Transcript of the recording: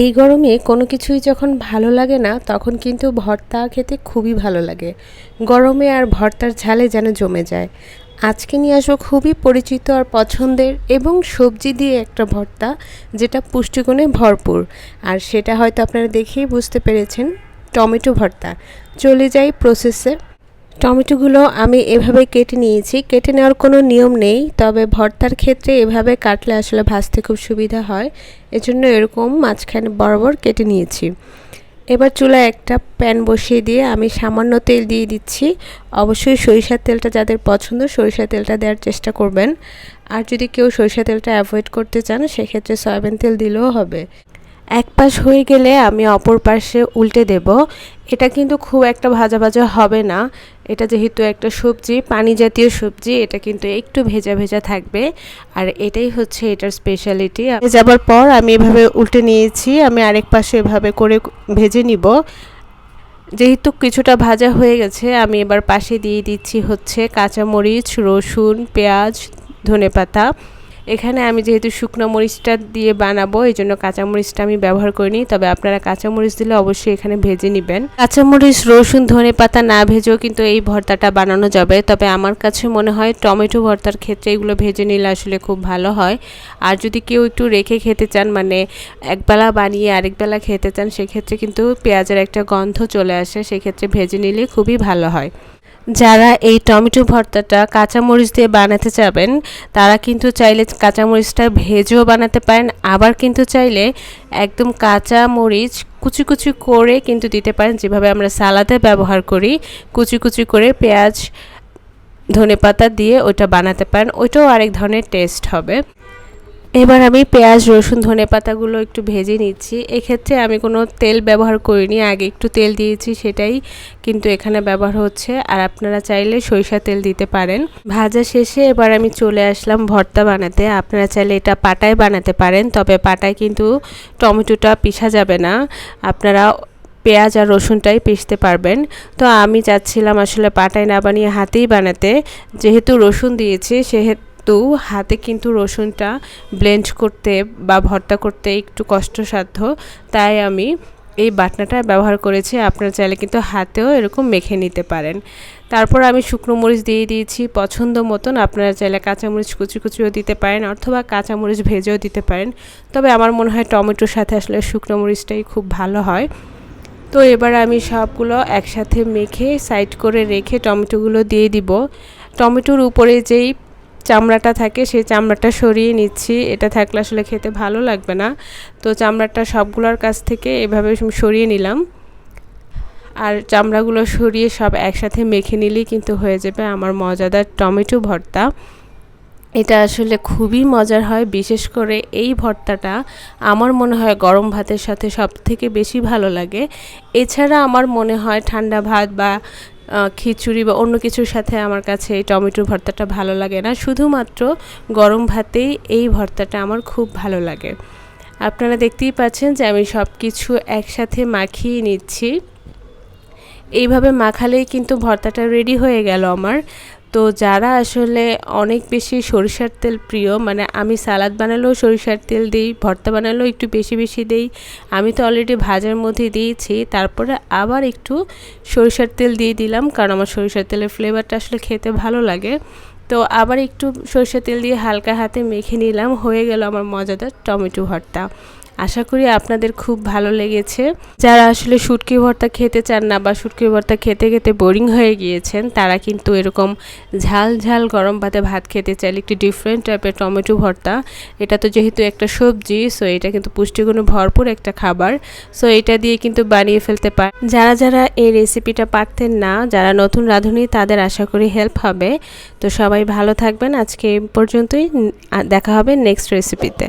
এই গরমে কোনো কিছুই যখন ভালো লাগে না, তখন কিন্তু ভর্তা খেতে খুবই ভালো লাগে। গরমে আর ভর্তার ঝালে যেন জমে যায়। আজকে নিয়ে আসব খুবই পরিচিত আর পছন্দের এবং সবজি দিয়ে একটা ভর্তা, যেটা পুষ্টিগুণে ভরপুর। আর সেটা হয়তো আপনারা দেখেই বুঝতে পেরেছেন, টমেটো ভর্তা। চলে যাই প্রসেসে টমেটোগুলো আমি এভাবে কেটে নিয়েছি। কেটে নেওয়ার কোনো নিয়ম নেই, তবে ভর্তার ক্ষেত্রে এভাবে কাটলে আসলে ভাজতে খুব সুবিধা হয়। এজন্য এরকম মাঝখানে বরাবর কেটে নিয়েছি। এবার চুলায় একটা প্যান বসিয়ে দিয়ে আমি সামান্য তেল দিয়ে দিচ্ছি। অবশ্যই সরিষার তেলটা যাদের পছন্দ সরিষার তেলটা দেওয়ার চেষ্টা করবেন। আর যদি কেউ সরিষা তেলটা অ্যাভয়েড করতে চান, সেক্ষেত্রে সয়াবিন তেল দিলেও হবে। এক পাশ হয়ে গেলে আমি অপর পাশে উল্টে দেব। এটা কিন্তু খুব একটা ভাজা ভাজা হবে না। এটা যেহেতু একটা সবজি পানি জাতীয় সবজি, এটা কিন্তু একটু ভেজা ভেজা থাকবে। আর এটাই হচ্ছে এটার স্পেশালিটি যাবার পর আমি এভাবে উল্টে নিয়েছি, আমি আরেক পাশে এভাবে করে ভেজে নিব। যেহেতু কিছুটা ভাজা হয়ে গেছে, আমি এবার পাশে দিয়ে দিচ্ছি হচ্ছে কাঁচামরিচ, রসুন, পেঁয়াজ ধনে পাতা এখানে আমি যেহেতু শুকনো মরিচটা দিয়ে বানাবো এই জন্য কাঁচামরিচটা আমি ব্যবহার করিনি। তবে আপনারা কাঁচামরিচ দিলে অবশ্যই এখানে ভেজে নেবেন। কাঁচামরিচ, রসুন, ধনে পাতা না ভেজেও কিন্তু এই ভর্তাটা বানানো যাবে। তবে আমার কাছে মনে হয় টমেটো ভর্তার ক্ষেত্রে এগুলো ভেজে নিলে আসলে খুব ভালো হয়। আর যদি কেউ একটু রেখে খেতে চান মানে একবেলা বানিয়ে আরেকবেলা খেতে চান, সেক্ষেত্রে কিন্তু পেঁয়াজের একটা গন্ধ চলে আসে। সেক্ষেত্রে ভেজে নিলে খুবই ভালো হয়। যারা এই টমেটো ভর্তাটা কাঁচামরিচ দিয়ে বানাতে চাবেন, তারা কিন্তু চাইলে কাঁচামরিচটা ভেজেও বানাতে পারেন। আবার কিন্তু চাইলে একদম কাঁচা মরিচ কুচি কুচি করে কিন্তু দিতে পারেন। যেভাবে আমরা সালাদে ব্যবহার করি, কুচি কুচি করে পেঁয়াজ ধনে পাতা দিয়ে ওইটা বানাতে পারেন। ওইটাও আরেক ধরনের টেস্ট হবে। এবার আমি পেঁয়াজ, রসুন, ধনে পাতাগুলো একটু ভেজে নিচ্ছি। এক্ষেত্রে আমি কোনো তেল ব্যবহার করিনি, আগে একটু তেল দিয়েছি সেটাই, কিন্তু এখানে ব্যবহার হচ্ছে। আর আপনারা চাইলে সরিষা তেল দিতে পারেন। ভাজা শেষে এবার আমি চলে আসলাম ভর্তা বানাতে। আপনারা চাইলে এটা পাটায় বানাতে পারেন, তবে পাটায় কিন্তু টমেটোটা পিসা যাবে না। আপনারা পেঁয়াজ আর রসুনটাই পিষতে পারবেন। তো আমি চাচ্ছিলাম আসলে পাটায় না বানিয়ে হাতেই বানাতে। যেহেতু রসুন দিয়েছি সেহেতু তো হাতে কিন্তু রসুনটা ব্লেন্ড করতে বা ভর্তা করতে একটু কষ্টসাধ্য। তাই আমি এই বাটনাটা ব্যবহার করেছি। আপনারা চাইলে কিন্তু হাতেও এরকম মেখে নিতে পারেন। তারপর আমি শুকনো মরিচ দিয়ে দিয়েছি। পছন্দ মতন আপনারা চাইলে কাঁচামরিচ কুচি কুচিও দিতে পারেন অথবা কাঁচামরিচ ভেজেও দিতে পারেন। তবে আমার মনে হয় টমেটোর সাথে আসলে শুকনো মরিচটাই খুব ভালো হয়। তো এবার আমি সবগুলো একসাথে মেখে সাইড করে রেখে টমেটোগুলো দিয়ে দিব। টমেটোর উপরে যেই চামড়াটা থাকে, সেই চামড়াটা সরিয়ে নিচ্ছি। এটা থাকলে আসলে খেতে ভালো লাগবে না। তো চামড়াটা সবগুলোর কাছ থেকে এভাবে সরিয়ে নিলাম। আর চামড়াগুলো সরিয়ে সব একসাথে মেখে নিলেই কিন্তু হয়ে যাবে আমার মজাদার টমেটো ভর্তা। এটা আসলে খুবই মজার হয়, বিশেষ করে এই ভর্তাটা আমার মনে হয় গরম ভাতের সাথে সব থেকে বেশি ভালো লাগে। এছাড়া আমার মনে হয় ঠান্ডা ভাত বা খিচুড়ি বা অন্য কিছুর সাথে আমার কাছে এই টমেটো ভর্তাটা ভালো লাগে না। শুধুমাত্র গরম ভাতেই এই ভর্তাটা আমার খুব ভালো লাগে। আপনারা দেখতেই পাচ্ছেন যে আমি সব কিছু একসাথে মাখিয়ে নিচ্ছি। এইভাবে মাখালেই কিন্তু ভর্তাটা রেডি হয়ে গেল আমার। তো যারা আসলে অনেক বেশি সরিষার তেল প্রিয় মানে আমি সালাদ বানালেও সরিষার তেল দিই, ভর্তা বানালেও একটু বেশি বেশি দিই, আমি তো অলরেডি ভাজার মধ্যে দিয়েছি, তারপরে আবার একটু সরিষার তেল দিয়ে দিলাম, কারণ আমার সরিষার তেলের ফ্লেভারটা আসলে খেতে ভালো লাগে। তো আবার একটু সরিষার তেল দিয়ে হালকা হাতে মেখে নিলাম, হয়ে গেল আমার মজাদার টমেটো ভর্তা। আশা করি আপনাদের খুব ভালো লেগেছে। যারা আসলে শুটকি ভর্তা খেতে চান না বা শুটকি ভর্তা খেতে খেতে বোরিং হয়ে গিয়েছেন, তারা কিন্তু এরকম ঝাল ঝাল গরম ভাতে ভাত খেতে চাইলে একটি ডিফারেন্ট টাইপের টমেটো ভর্তা। এটা তো যেহেতু একটা সবজি সো এটা কিন্তু পুষ্টিগুণে ভরপুর একটা খাবার। সো এটা দিয়ে কিন্তু বানিয়ে ফেলতে পারে, যারা যারা এই রেসিপিটা পারতেন না, যারা নতুন রাঁধুনি, তাদের আশা করি হেল্প হবে। তো সবাই ভালো থাকবেন। আজকে এই পর্যন্তই। দেখা হবে নেক্সট রেসিপিতে